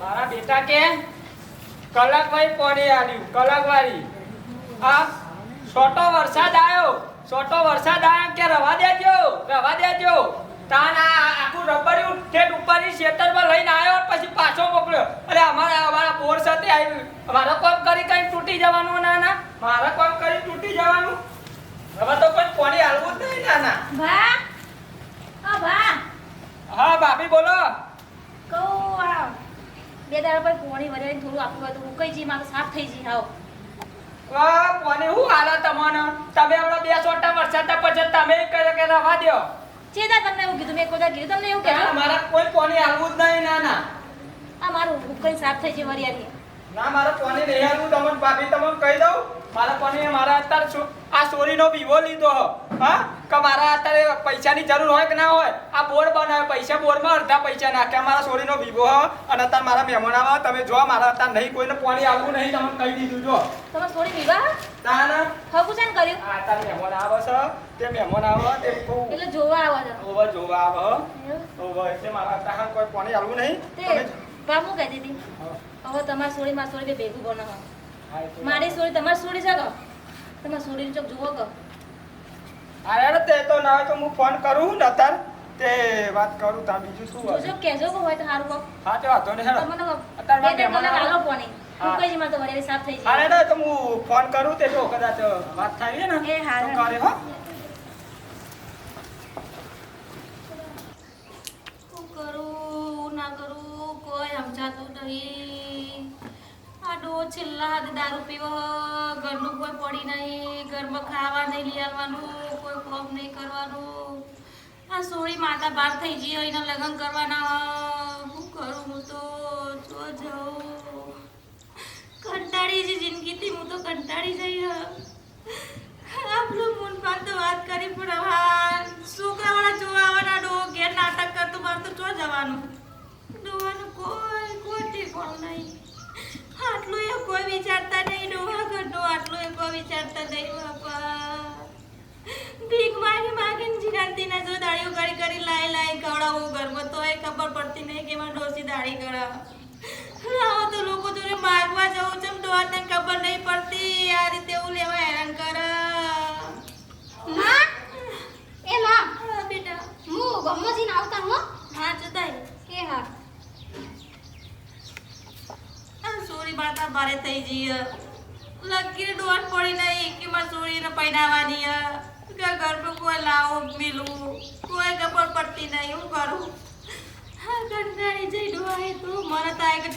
મારા બેટા કે કલાકભાઈ પોણી આલ્યું કલાકવાળી આ છોટો વરસાદ આવ્યો છોટો વરસાદ આવ્યો કે રવા દેજો રવા દેજો. તાન આ આખું રબડિયું ઠેઠ ઉપરની ખેતરમાં લઈને આવ્યો પછી પાછો મોકલ્યો. અરે અમારા અમારા બોર સાથે આવ્યું મારે કોમ કરી કઈ તૂટી જવાનું ના ના મારે કોમ કરી તૂટી જવાનું? હવે તો કોઈ પોણી હાલવું જ નહીં ના ના ભા? ઓ ભા? હા ભાભી બોલો. કહું આ બે દાડા પર પોણી વરાઈને થોડું આપવું હતું ઉકાઈ જી મારું સાફ થઈ જી હાવ વાહ કોને હું હાલે તમને? તમે હમણાં બે સોટા વરસાદ પછી તમે કહ્યું કે રવા દો ચેતા તમને એવું કીધું મેં કોદા કીધું તમને એવું ના, મારા કોઈ પોણી આવવું જ નહીં ના ના. આ મારું ઉકાઈ સાફ થઈ જી વરિયાની ના મારો કોને નહીં હાલવું તમને ભાભી તમને કહી દઉં. મારા પાણી મારા અત્યારે છો- આ સોરીનો વિવો લીધો હો. હા? કે મારા અત્યારે પૈસાની જરૂર હોય કે ના હોય? આ બોર બનાવે પૈસા બોરમાં અડધા પૈસા નાખ્યા મારા સોરીનો વિવો હો. અને અત્યારે મારા મહેમાન આવે તમે જો મારા અત્યારે નહીં કોઈને પાણી આવવું નહીં. તમે કહી દીધું જો. તમે થોડી વિવાહ? ના હકુ છે ને કર્યું? આ અત્યારે મહેમાન આવે છે. તે મહેમાન આવે તે એટલે જોવા આવો છો. ઓવર જોવા આવે હો. ઓવર એટલે મારા અત્યારે કોઈ પાણી આવવું નહીં. તે તમે બા હું કહેતી હતી હવે તમારી સોરી મારી સોળી બે ભેગું બનાવો મારી સોરી તમારી સોરી છે કહો તમારી ચોક જુઓ કહો. અરે તે તો ના તો હું ફોન કરું ને તાર તે વાત કરું તા બીજું શું હોય? જો કેજો કો હોય તો હારું કહો. હા તે વાતો ને હેડો. તમને અત્યારમાં મહેમાન. હાલો પોણી હા. ઉકઈ જી મારે તો વરે સાફ થઈ જાય. હેડો તો હું ફોન કરું તે જો કદાચ વાત થાય ને એ હા, તો કરે હો. શું કરું ના કરું કોઈ સમજાતું નહીં આ ડો છેલ્લા હાથે દારૂ પીવો, ઘરનું કોઈ પડી નહીં, ઘરમાં ખાવા નહીં લઈ આવવાનું, કોઈ કોમ નહીં કરવાનું. આ સોળી માતા બહાર થઈ ગઈ એના લગ્ન કરવાના હું કરું, હું તો જો જાઉં. કંટાળી છે જિંદગીથી, હું તો કંટાળી જઈ આપણું મૂનપાન તો વાત કરી પણ હવે છોકરાવાળા જોવા આવવાના ડો ઘેર નાટક કરતો મારે તો ચો જવાનું. ડોવાનું કોઈ કોઈ ઠેકાણું નહીં. આટલું એ કોઈ વિચારતા નહીં ડોહા ઘરનું આટલું એ કોઈ વિચારતા નહીં બાપા. ભીખ માગી માગીને જીનાતીને જો દાળીઓ કરી કરી લાઈ લાઈ ખવડાવું ઘરમાં એ ખબર પડતી નહીં કે એમાં ડોસી દાળી કરા. આવો તો લોકો જોડે માગવા જવું છે ડોહાને ખબર નહીં પડતી. આ રીતે એવું લેવા હેરાન કર. માં એ માં. બેટા. હું ગમોજીને આવતા હો હા. જતાય એ હા? માતા ભારે થઈ જઈએ. લગીને ડોર પડી નહીં કે મારે પહેરાવાની. કે કોઈ લાવો મિલું કોઈ ખબર પડતી નહીં, હું કરું? મને થાય કે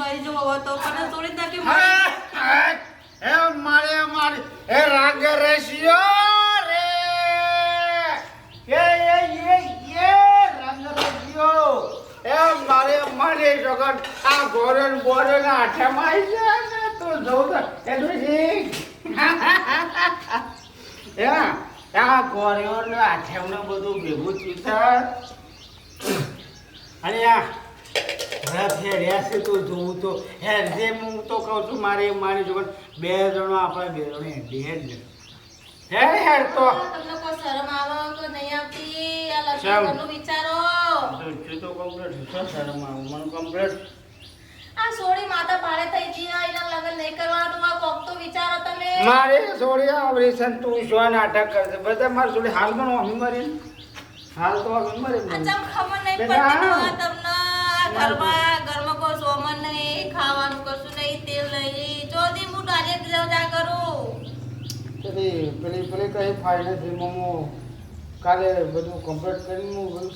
મરી જવો પણ સોરી તકે મારે મારે રાગ રસિયો રે. આ ગોરન બોરન આઠમાં આવી જાય તો જવું તો એ આ ગોરન આઠમનું બધું ભેગું થયું અને આ રથ છે તો જોવું તો. હેર જે હું તો કહું છું, મારે મારી જોડે બે જણો આપણે બે જણો હેડી હેડ હેર હેર તો તમને કોઈ શરમ આવે તો નહીં આવતી? આ લગ્નનું વિચારો. એ તો કમ્પ્લીટ છે શરમ આવે? મને કમ્પ્લીટ આ સોડી માતા પાળે થઈ ગઈ આ એના લગ્ન નહીં કરવાનું આ કોક તો વિચારો તમે. મારે સોડી આવરી છે તું જો નાટક કરશે બધા માર સોડી હાલ હાલમાં અમી મરી. હાલ તો અમી મરી અચમ ખબર નહીં પડતી તમને ઘરમાં ઘરમાં કોઈ સોમન નહીં ખાવાનું કશું નહીં તેલ નહીં. ચોથી હું ડાયરેક્ટ જા કરું. પેલી પેલી પેલી કઈ ફાઇલ નથી મમો કાલે બધું કમ્પ્લીટ કરીને હું બધું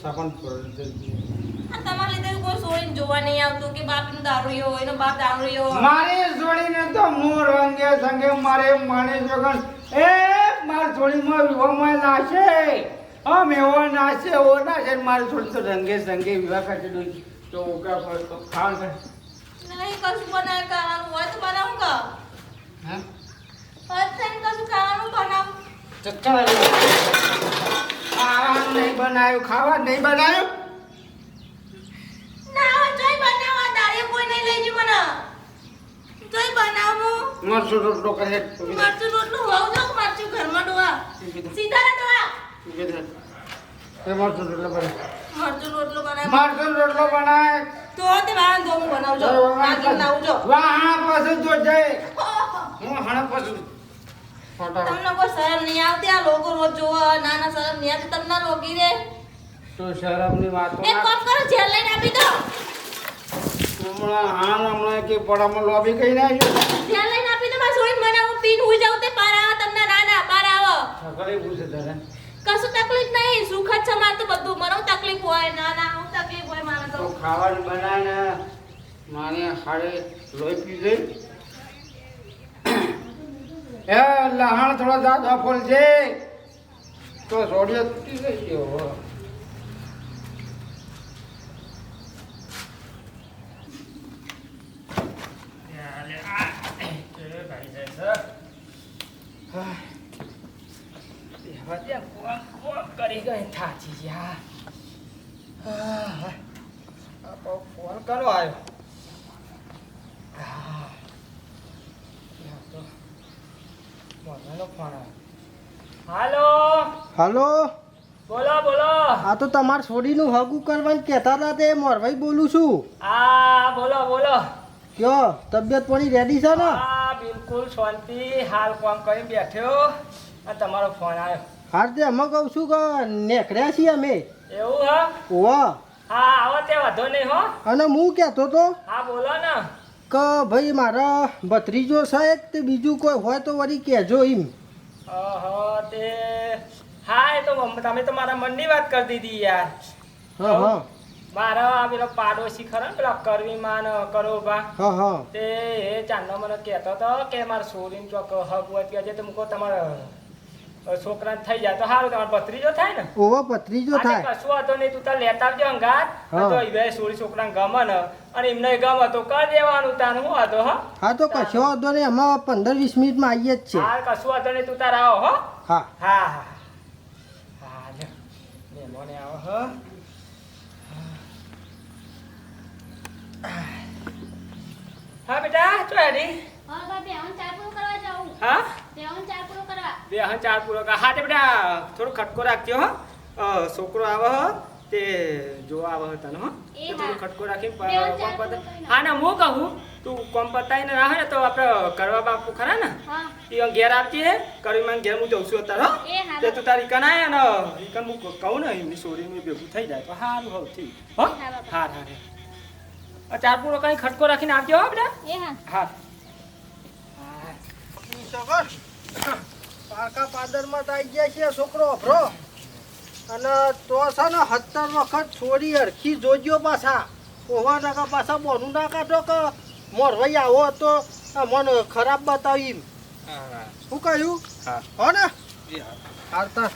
આ તમારા લીધે કોઈ સોળીને જોવા નહીં આવતું કે બાપનો દારૂડિયો હોય એનો બાપ દારૂડિયો હોય. મારી જોડીને તો હું રંગે સંગે મારે માને જગન એ મારી જોડીમાં વિવાહમાં નાશે. હા એવો નાશે એવો નાશે મારી જોડી તો રંગે સંગે વિવાહ કરી દઉં તો ઓકા તો ખાણ નહીં કશું બનાવે ખાવાનું હોય તો બનાવું કા? હા? નહીં બનાવ્યું ખાવા નહીં બનાવ્યું ના તોય બનાવવા દાળીએ કોઈ નહીં લઈ જઈ મને. તોય બનાવું. મરચું રોટલો કરે મરચું રોટલું હોવું જો મરચું ઘરમાં ડોહા. સીધા ડોહા? એ મરચું રોટલો બનાય. મરચું રોટલો બનાવે મરચું રોટલો બનાય. તો તે વાંધો હું બનાવજો. નાગીન લાવજો. વાહ પાછું હું હાણા પાછું તમને કોઈ શરમ નહીં આવતી? આ લોકો રોજ જોવા નાના શરમ નહીં આવતી? તમને રોકી રે? તો શરમની વાત એક કામ કરો જેલ લઈને આપી દો. હમણાં હા હમણાં કે પડામાં લોબી કઈ નાખ્યો. જેલ લઈને આપી દો મારા હોય મને હું પીન હોઈ જાઉં તે પાર આવે તમને ના ના પાર આવો. સકલે પૂછે તારે કશું તકલીફ નહીં સુખ જ છે મારે તો બધું. મને તકલીફ હોય ના ના હું તકલીફ હોય મારે તો. ખાવાનું બનાવીને માને હાડે લોહી પી ગઈ એ લહાણ થોડો ફોલ છે. તો સોડિયો તૂટી ગઈ ગયો કરી ગઈ થાચી યા ફોન કરો આવ્યો હા. યા તો મોનાનો ફોન આવ્યો હાલો હાલો. બોલો બોલો. આ તો તમારે છોડીનું હગું કરવાનું કહેતા હતા તે મોરભાઈ બોલું છું. આ બોલો બોલો. કયો? તબિયત પાણી રેડી છે ને? હા બિલકુલ શાંતિ. હાલ કામ કરી બેઠ્યો. અને તમારો ફોન આવ્યો. હાર તે અમે કહું છું કે નેકળ્યા છીએ અમે. એવું હા? ઓવા હા આવો તે વાંધો નહીં હો. અને હું કહેતો તો? હા બોલો ને. કે ભાઈ મારા ભત્રીજો સાહેબ તે બીજું કોઈ હોય તો વળી કહેજો એમ. તે હા એ તો તમે તો મારા મનની વાત કરી દીધી યાર. હા હા. મારા આ પેલો પાડોશી ખરો ને પેલા કરવીમાં ને કરોબા હા હા. તે એ ચાંદો મને કહેતો હતો કે મારા સોરીન ચોક હક હોય કે છે તો મૂકો તમારા છોકરા થઈ જાય તો સારું તમારો ભત્રીજો થાય ને? ઓવા ભત્રીજો થાય. કશું હતો નહીં તું તાર લેતા આવજો અંગાત. તો બે સોરી છોકરાને ગમે ને અને એમને ગમે તો કરી દેવાનું તાર હું વાંધો હા? હા તો કશો વાંધો નહીં. અમે પંદર વીસ મિનિટમાં આવીએ જ છે હા કશું વાંધો નહીં. તું તાર આવો હો. હા. હા હા હા. મહેમાને આવો હો. હા બેટા હેડી હા બા બેહન ચા પૂરો કરવા જાઉં. હા? બેહન ચા પૂરો કરવા. બે હા પૂરો કા હા તે બેટા થોડું ખટકો રાખજો હો. છોકરો આવો હો. તે જોવા આવે તને હા. એ તે થોડું ખટકો રાખીને કોમ પૂરો હા ના હું કહું તું કોમ પતાઈને રાહ ને તો આપણે કરવા બાપુ ખરા ને? એ ઘેર આવતી હે કરવી મને ઘેર હું જઉં છું અત્યારે હો. તે તું તારી કનાય ને રીકન હું કહું ને એમની સોરીનું ભેગું થઈ જાય તો સારું હોવ ઠીક. હો? હા. હા ચાર પૂરો કઈ ખટકો રાખીને આવજો હો બેટા. એ હા. હા. પાકા પાદરમાં તો આવી ગયા છે છોકરો અભરો અને તો છે ને સત્તર વખત છોડી હરખી જોજો પાછા. ઓવા નાખા પાછા બોનું ના કાઢો કે મોરભાઈ આવો તો મને ખરાબ બતાવી શું કહ્યું? હા. હો ને? હારતા.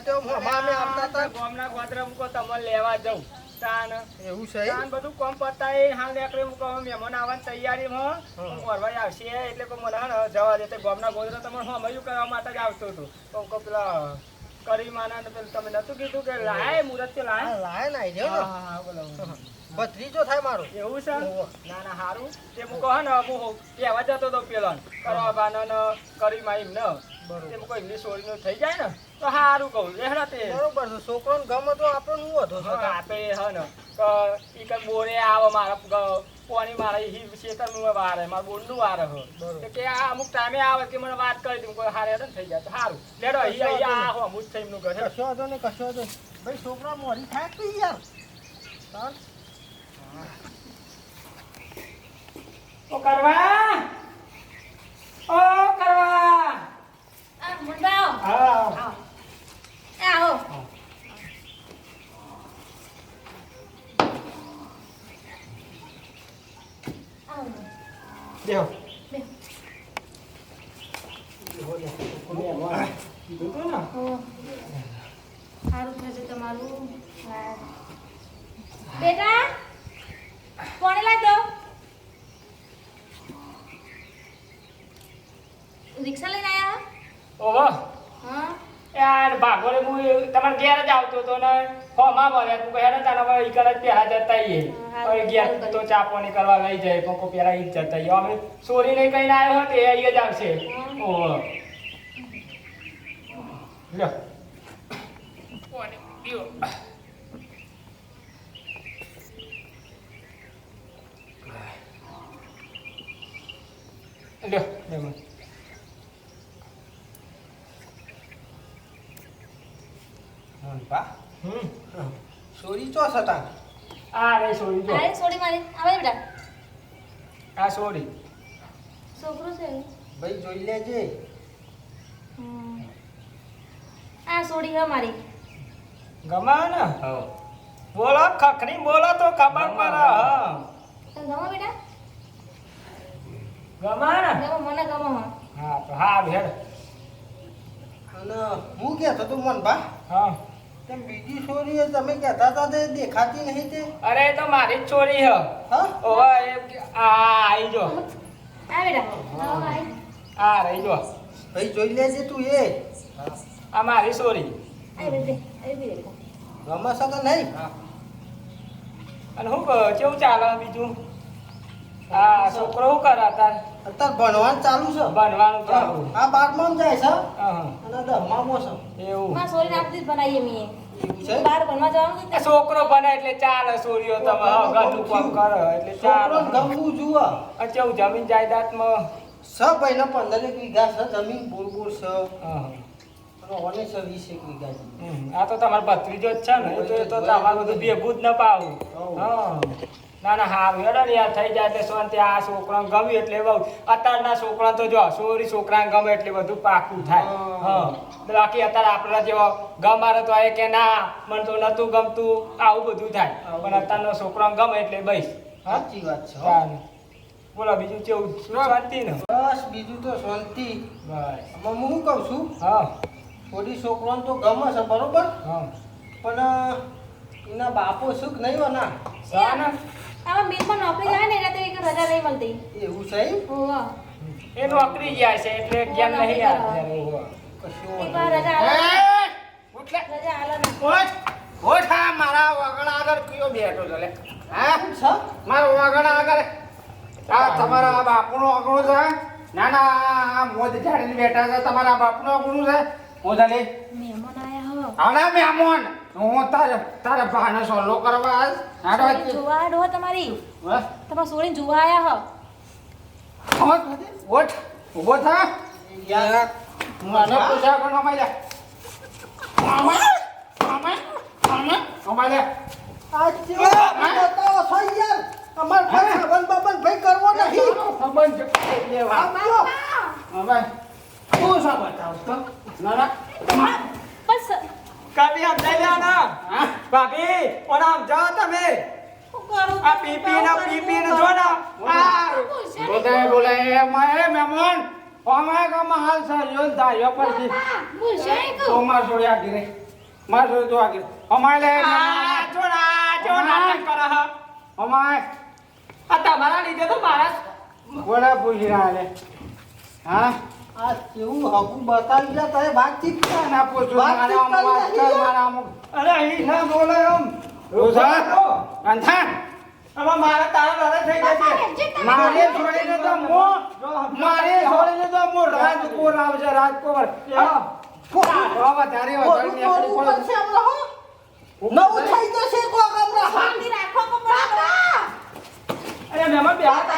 તો આવતા હતા. ગામના ગોતરા મૂકો તમને લેવા જઉં. તાન એવું છે તાન બધું કોમ પતાઈ હાલ હું કહું મહેમાન આવવાની તૈયારીમાં. હું. વરવાઈ આવશે એટલે કોઈ મને હા જવા દે. તે ગોમના ગોદરા તમે હું હમયું કરવા માટે જ આવતો હતો. તો કહું પેલા કરી માના ને પેલું તમે નતું કીધું કે લાય મુરત કે લાય? લાય ના હા, રહ્યો હા, હા, બોલો. ભત્રીજો થાય મારો. એવું છે? ના ના હારું. તે હું કહો ને હું કહેવા જતો હતો પેલો કરવા બાનો કરી એમ ને. થઈ જાય ને તો હારું કહું લેહડા તે. બરોબર છે ગમે તો આપણને હું વધુ આપે હે ને. કે ઈ કઈ બોરે આવે મારા ગ- મારે ઈ શેતરનું વારે મારા બોરનું વારે હો કે આ અમુક ટાઈમે આવે કે મને વાત કરી દઉં કોઈ હારે હેડે થઈ જાય તો હારું. લેડો આ હો થઈ એમનું ઘર કશો હતો ને કશો હતો. ભાઈ છોકરા મોરી થાય યાર. ઓ કરવા! ઓ કરવા! 六。યાર ભાગોળે હું તમારે ઘેર જ આવતો હતો ને હોમાં મળ્યા તું કહે તાને હવે જ પહેલા જતા હવે ઘેર તો ચા પાણી કરવા લઈ જાય પણ પહેલા ઈ જતા આઈએ અમે સોરી નહીં કહીને આવ્યો હોત એ અહીં જ આવશે. ઓહો. લ્યો. પાણી લ્યો. મોનપા હમ. સોરી તો સતા? આ રે સોરી જો આરે સોડી મારી. આવે બેટા. આ સોરી. છોકરો છે ભાઈ જોઈ લેજે. હમ. આ સોડી હે મારી. ગમા ને હ બોલો ખખરી બોલો તો કબર પર હ. ગમા બેટા? ગમા ને ગમો મને ગમો હા. હા તો હા ભેડ અને હું કે તો તું મન પા? હા. તેમ બીજી સોરી એ તમે કહેતા હતા તે દેખાતી નહીં તે? અરે એ તો મારી જ ચોરી હ. હા? ઓવે એ આ આઈ જો. આ બેટા આ રહી જો. ભાઈ જોઈ લેજે તું એ. આ મારી ચોરી ગમે છે કે નહીં? અને હું કહું, કેવું ચાલે બીજું? આ છોકરો શું કરે તાર અત્યારે ભણવાનું ચાલુ છે? ભણવાનું ચાલુ. આ બારમામાં જાય છે? અને દસમામાં છે. એવું. માં સોડી આપતી જ બનાવીએ છે? છોકરો બને એટલે ચાલે સોરીઓ તમે. ઘરનું કામ કરે એટલે ચાલે. ગમવું જુઓ. આ કેવું જમીન જાયદાદમાં? સ ભાઈના પંદર એક વીઘા છે જમીન બોર બોર છે ઓને છે વીસ એક વીઘા આ તો તમારો ભત્રીજો જ છે ને એ તો તમારે બધું ભેગું જ ન પાવું. હા. ના ના હા હેડો ને યાર થઈ જાય એટલે શાંતિ. આ છોકરાને ગમ્યું એટલે બહુ. અત્યારના છોકરા તો જો સોરી છોકરાને ગમે એટલે બધું પાકું થાય. હા. બાકી અત્યારે આપણા જેવો ગમારે તો એ કે ના મને તો નતું ગમતું. આવું બધું થાય. પણ અત્યારનો છોકરાને ગમે એટલે બસ. સાચી વાત છે. બોલો બીજું કેવું? શાંતિ ને? બસ બીજું તો શાંતિ. બસ. હું શું કહું છું? હા. થોડી છોકરાને તો ગમે છે બરોબર? હા. પણ એના બાપો સુખ નહીં હોય ના? સા બેન પણ નોકરી જાય ને એટલે એક રજા નહીં મળતી. એવું છે? હોવા એ નોકરી જાય છે એટલે જ્ઞાન નહીં આવે. કશું એક વાર રજા આવે ઉઠલે રજા આલે ને. ઉઠ. ઉઠ આ મારા વગડા આગળ કયો બેઠો છે લે? હા? છો? મારો વગડા આગળ. આ તમારા બાપુનો અગણો છે ના ના આ મોજ ઝાડીને બેઠા છે તમારા બાપનો અગણું છે. હું તને મહેમાન આયા હો. આના મહેમાન. હું તારે તારે ભાને સોલો કરવા આજ આડો જોવા આડો તમારી. તમારા સોળી જોવા આયા હો ઓઠ ઊભો થા. યાર, મને લે લે બતાવો યાર? અમારે ભાઈ બાબન ભાઈ કરવો નહીં. સંબંધ લેવા. સા બતાવ તો ના ના બસ. કભી સમજાઈ લ્યા ના હા? ભાભી ઓના સમજાવો તમે. આ પીપી ના પીપી ને જો ના. આ બોલાય બોલાય. મારે મહેમાન. અમાય કા મહાલ સા યોન દાયો પર દી તો માર છોડ્યા ગીરે માર છોડ તો આગળ અમાય જોડા આ જોડા જો નાટક કરે હ. અમાય આ તમારા લીધે તો મારા બોલા પૂછી રહ્યા લે હા? આ કેવું હગું બતાવી જા તારે વાતચીત મારા અમુક કર, નાખી મારા અમુક. અરે અહીં ના બોલે એમ. રોઝા? અંથા આમાં મારા તારા લડાઈ થઈ જશે. મારે છોડીને તો મો મારે છોડીને તો મો રાજકોટ આવશે રાજકોટ હવે વધારે. નવું થઈ જશે કોક હમણાં. શાંતિ રાખો કપડા અરે મહેમાન બે હાથ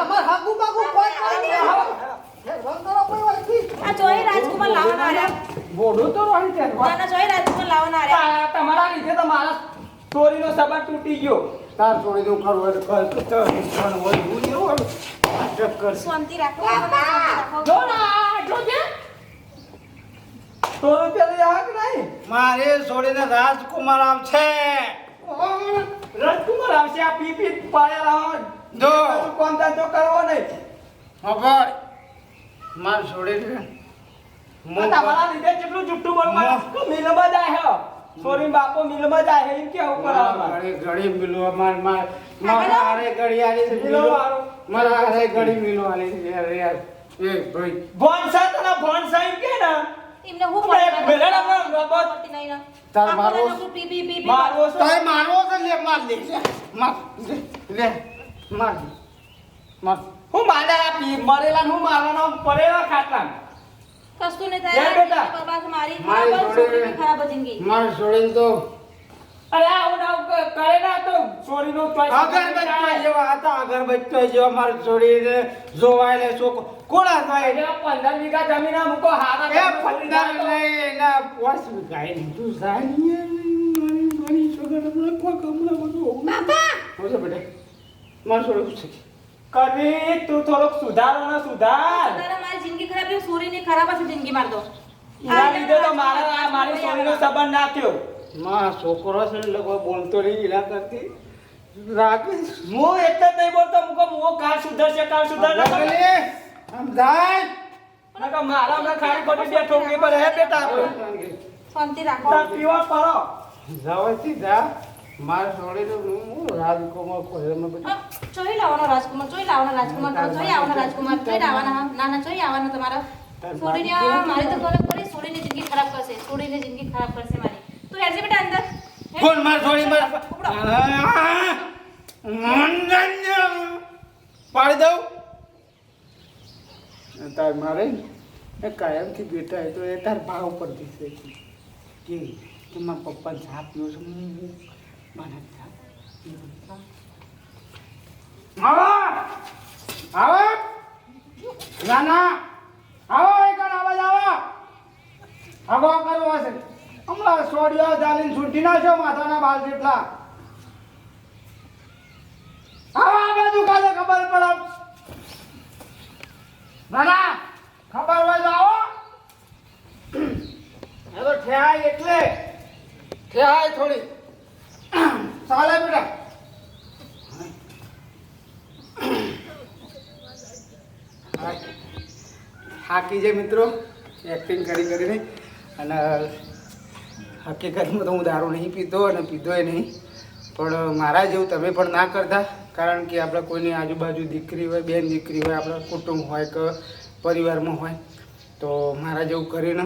અમાર હગું બાગું કોઈ કોઈ નહીં. આ જોઈ રાજકુમાર લાવવાના રહ્યા. બોડું તો રહી છે. ના જોઈ રાજકુમાર લાવવાના રહ્યા. તમારા લીધે તો મારા ચોરીનો સંબંધ તૂટી ગયો. તાર છોડી દઉં ખરું હોય કર તો પણ હોય હું એવું હોય. ચક્કર શાંતિ રાખો જો ના જોજે સો રૂપિયા યાદ નહીં? મારે છોડીને રાજકુમાર આવશે. રાજકુમાર આવશે આ પીપી પાડેલા જો. કોણ તો કરવો નહીં. ખબર? માર છોડીને આ તમારા લીધે કેટલું જુઠ્ઠું બોલવાનું મિલ મિલમાં જાય હે. સોરી બાપો મિલમાં જાય હે એમ કેવું ઉપર ઘડી ઘડી મિલો માર માર મારા હારે ઘડી આલી છે મિલો. મારા ઘડી મિલો આલી છે યાર યાર. એ ભાઈ. ભોનસા તને ભોનસા એમ કે ના? એમને હું બે- બેલેડ ના નહીં તાર મારો પી પી પી મારો મારવો મારો છે? લે માર લે માર લે માર માર. હું મારે આ પી- મરેલા હું મારવાનો? પડેલા ખાટલા કશું નહીં લે થાય બેટા. બરબાદ મારી મારી ખરાબ છોકરીની ખરાબ જિંદગી. માર છોડીને તો. અરે આવું ના કરે ના તો. ચોઈસ અગરબત્તી જેવા હતા અગરબત્તી જેવા માર છોડીને જોવાય લે છોક કોણ થાય? પંદર વીઘા જમીન મૂકો હારા એ તમે લઈ ના પંદર પોસ ગાય લીધું સાની મારી મારી છોકરા હમણાં કોઈ હમણાં બધું બાપા! બોલો બેટા માર છોડું છે? કદી તું થોડોક સુધારો ને સુધાર. તારા મારી જિંદગી ખરાબ છે સોરીની ખરાબ હશે જિંદગી માર દો ના લીધે તો મારા આ મારી ચોરીનો સંબંધ ના થયો. માં છોકરો છે એટલે કોઈ બોલતો નહીં એના કરતી રાખીશ હું એટલે જ નહીં બોલતો મુકો મો કાલ સુધરશે કાલ સુધરશે. સમજાય. નકર મારા હમણાં ખાલી ખોટી બેઠો ઠોકરી પર હે બેટા. શાંતિ રાખો. પીવા પડો જવાથી જા. માર છોડી તો હું રાજકોમાં કોલેજમાં બધું. જોઈ ચોઈ લાવવાનો રાજકુમાર ચોઈ લાવવાનો રાજકુમાર તો જોઈ આવવાનો રાજકુમાર જોઈ લાવવાના. ના ના ચોઈ આવવાનો તમારા. છોડીને આ મારે તો કલક કરી છોડીને જિંદગી ખરાબ કરશે છોડીને જિંદગી ખરાબ કરશે મારી. તું હેડજે બેટા અંદર. કોણ માર છોડી માર? ઉપડો. પાડી દઉં. તાર મારે કાયમથી બેટા એ તો એ તાર ભાવ પર દીશે કે કે મારા પપ્પા છાપ નો છે હું મને જાપ આવો! આવો! ના ના આવો, એક આવાજ આવો! આગો કરવો હશે. હમણાં સોડિયા જાલીને છૂટી નાખ્યો માથાના બાલ જેટલા. આવો, આ બાજુ કાલે ખબર પડે. ના ના ખબર હોય તો આવો. તો ઠેહાય એટલે. ઠેહાય થોડી. ચાલે બેટા. હાકી જે મિત્રો એક્ટિંગ કરી કરીને. અને હકીકતમાં તો હું દારૂ નહીં પીતો અને પીધો એ નહીં. પણ મારા જેવું તમે પણ ના કરતા, કારણ કે આપણે કોઈની આજુબાજુ દીકરી હોય, બેન દીકરી હોય, આપણા કુટુંબ હોય કે પરિવારમાં હોય, તો મારા જેવું કરીને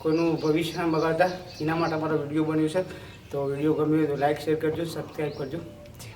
કોઈનું ભવિષ્ય બગાડતા. એના માટે મારો વીડિયો બન્યો છે. તો વીડિયો ગમ્યો હોય તો લાઈક શેર કરજો સબસ્ક્રાઈબ કરજો. જય